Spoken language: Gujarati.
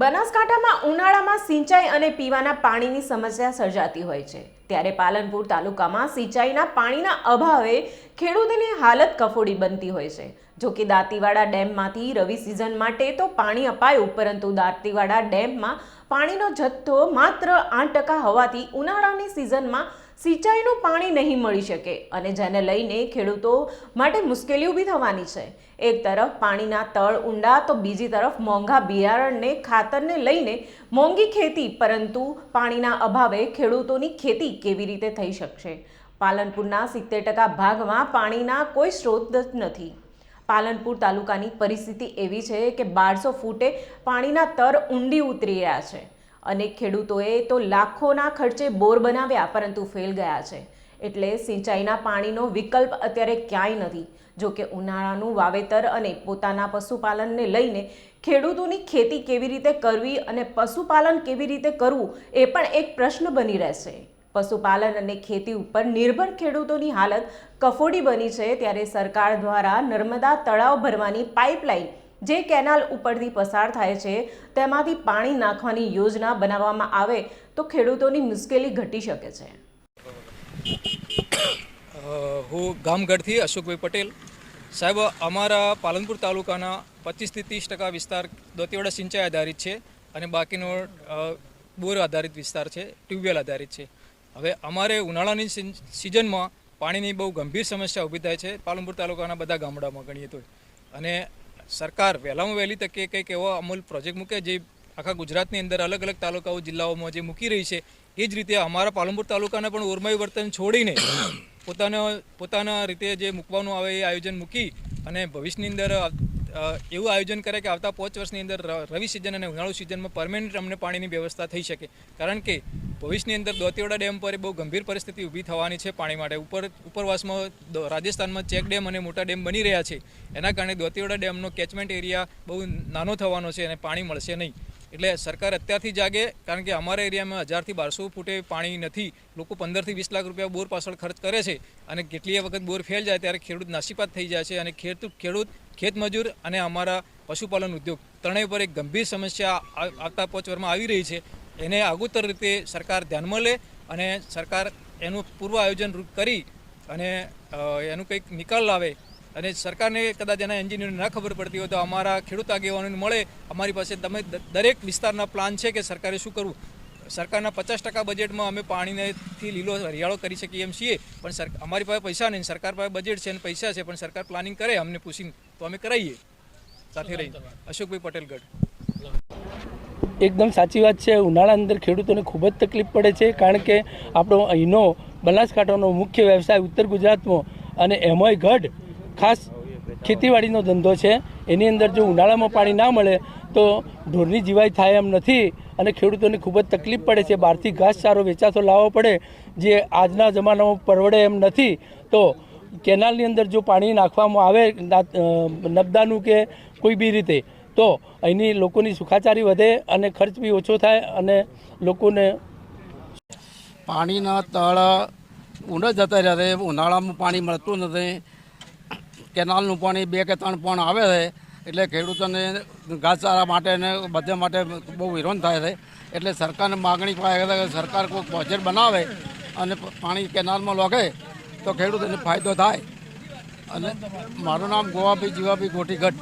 બનાસકાંઠામાં ઉનાળામાં સિંચાઈ અને પીવાના પાણીની સમસ્યા સર્જાતી હોય છે. ત્યારે પાલનપુર તાલુકામાં સિંચાઈના પાણીના અભાવે ખેડૂતોની હાલત કફોડી બનતી હોય છે. જો કે દાંતીવાડા ડેમમાંથી રવિ સિઝન માટે તો પાણી અપાયું, પરંતુ દાંતીવાડા ડેમમાં પાણીનો જથ્થો માત્ર આઠ ટકા હોવાથી ઉનાળાની સિઝનમાં સિંચાઈનું પાણી નહીં મળી શકે અને જેને લઈને ખેડૂતો માટે મુશ્કેલી ઊભી થવાની છે. એક તરફ પાણીના તળ ઊંડા, તો બીજી તરફ મોંઘા બિયારણને, ખાતરને લઈને મોંઘી ખેતી, પરંતુ પાણીના અભાવે ખેડૂતોની ખેતી કેવી રીતે થઈ શકશે? પાલનપુરના સિત્તેર ટકા ભાગમાં પાણીના કોઈ સ્ત્રોત નથી. પાલનપુર તાલુકાની પરિસ્થિતિ એવી છે કે બારસો ફૂટે પાણીના તર ઊંડી ઉતરી રહ્યા છે. અનેક ખેડૂતોએ તો લાખોના ખર્ચે બોર બનાવ્યા, પરંતુ ફેલ ગયા છે. એટલે સિંચાઈના પાણીનો વિકલ્પ અત્યારે ક્યાંય નથી. જો કે ઉનાળાનું વાવેતર અને પોતાના પશુપાલનને લઈને ખેડૂતોની ખેતી કેવી રીતે કરવી અને પશુપાલન કેવી રીતે કરવું એ પણ એક પ્રશ્ન બની રહેશે. પશુપાલન અને ખેતી ઉપર નિર્ભર ખેડૂતોની હાલત કફોડી બની છે, ત્યારે સરકાર દ્વારા નર્મદા તળાવ ભરવાની પાઇપલાઇન જે કેનાલ ઉપરથી પસાર થાય છે, તેમાંથી પાણી નાખવાની યોજના બનાવવામાં આવે તો ખેડૂતોની મુશ્કેલી ઘટી શકે છે. હું ગામગઢથી અશોકભાઈ પટેલ. સાહેબ, અમારા પાલનપુર તાલુકાના પચીસથી ત્રીસ ટકા વિસ્તાર દોતીવાડા સિંચાઈ આધારિત છે અને બાકીનો બોર આધારિત વિસ્તાર છે, ટ્યુબવેલ આધારિત છે. હવે અમારે ઉનાળાની સિઝનમાં પાણીની બહુ ગંભીર સમસ્યા ઊભી થાય છે પાલનપુર તાલુકાના બધા ગામડામાં ગણીએ તો. અને સરકાર વહેલામાં વહેલી તકે કંઈક એવો અમૂલ પ્રોજેક્ટ મૂકે જે આખા ગુજરાતની અંદર અલગ અલગ તાલુકાઓ, જિલ્લાઓમાં જે મૂકી રહી છે, એ જ રીતે અમારા પાલનપુર તાલુકાને પણ ઓરમાયું વર્તન છોડીને પોતાના પોતાના રીતે જે મૂકવાનું આવે એ આયોજન મૂકી અને ભવિષ્યની અંદર એવું આયોજન કરે કે આવતા પાંચ વર્ષની અંદર રવિ સિઝન અને ઉનાળુ સિઝનમાં પરમેનન્ટ અમને પાણીની વ્યવસ્થા થઈ શકે. કારણ કે ભવિષ્યની અંદર દોતીવાડા ડેમ પર બહુ ગંભીર પરિસ્થિતિ ઊભી થવાની છે પાણી માટે. ઉપર, ઉપરવાસમાં રાજસ્થાનમાં ચેક ડેમ અને મોટા ડેમ બની રહ્યા છે. એના કારણે દોતીવાડા ડેમનો કેચમેન્ટ એરિયા બહુ નાનો થવાનો છે અને પાણી મળશે નહીં. એટલે સરકાર અત્યારથી જાગે, કારણ કે અમારા એરિયામાં હજારથી બારસો ફૂટે પાણી નથી. લોકો પંદરથી વીસ લાખ રૂપિયા બોર પાછળ ખર્ચ કરે છે અને કેટલીય વખત બોર ફેલ જાય ત્યારે ખેડૂત નાસીપાત થઈ જાય છે અને ખેડૂત ખેડૂત ખેતમજૂર અને અમારા પશુપાલન ઉદ્યોગ ત્રણેય પર એક ગંભીર સમસ્યા આવતા પાંચ વર્ષમાં આવી રહી છે. એને આગોતર રીતે સરકાર ધ્યાનમાં લે અને સરકાર એનું પૂર્વ આયોજન કરી અને એનું કંઈક નિકાલ લાવે અને સરકારને કદાચ એના એન્જિનિયરને ના ખબર પડતી હોય તો અમારા ખેડૂત આગેવાનોને મળે. અમારી પાસે તમે દરેક વિસ્તારના પ્લાન છે કે સરકારે શું કરવું. સરકારના પચાસ ટકા બજેટમાં અમે પાણીનેથી લીલો હરિયાળો કરી શકીએ એમ છીએ, પણ અમારી પાસે પૈસા નહીં, સરકાર પાસે બજેટ છે અને પૈસા છે, પણ સરકાર પ્લાનિંગ કરે અમને પૂછીને, તો અમે કરાવીએ. સાથે રહી અશોકભાઈ પટેલગઢ. એકદમ સાચી વાત છે. ઉનાળા અંદર ખેડૂતોને ખૂબ જ તકલીફ પડે છે, કારણ કે આપણો અહીંનો બનાસકાંઠાનો મુખ્ય વ્યવસાય ઉત્તર ગુજરાતમાં અને એમાંય ગઢ, ખાસ ખેતીવાડીનો ધંધો છે. એની અંદર જો ઉનાળામાં પાણી ના મળે, તો ઢોરની જીવાય થાય એમ નથી. અને ખેડૂતોને ખૂબ જ તકલીફ પડે છે. બહારથી ઘાસચારો વેચાતો લાવવો પડે, જે આજના જમાનામાં પરવડે એમ નથી. તો કેનાલની અંદર જો પાણી નાખવામાં આવે નબદાનું કે કોઈ બી રીતે, તો અહીંની લોકોની સુખાચારી વધે અને ખર્ચ બી ઓછો થાય અને લોકોને પાણીના તળ ઊંડા જતા રહ્યા છે ઉનાળામાં પાણી મળતું નથી. કેનાલનું પાણી બે કે ત્રણ પણ આવે છે. એટલે ખેડૂતોને ઘાસચારા માટે ને બધા માટે બહુ વિરોધ થાય છે. એટલે સરકારને માગણી કે સરકાર કોઈ પ્રોજેક્ટ બનાવે અને પાણી કેનાલમાં લોકે તો ખેડૂતોને ફાયદો થાય. અને મારું નામ ગોવાભાઈ જીવાભાઈ ગોટીગઢ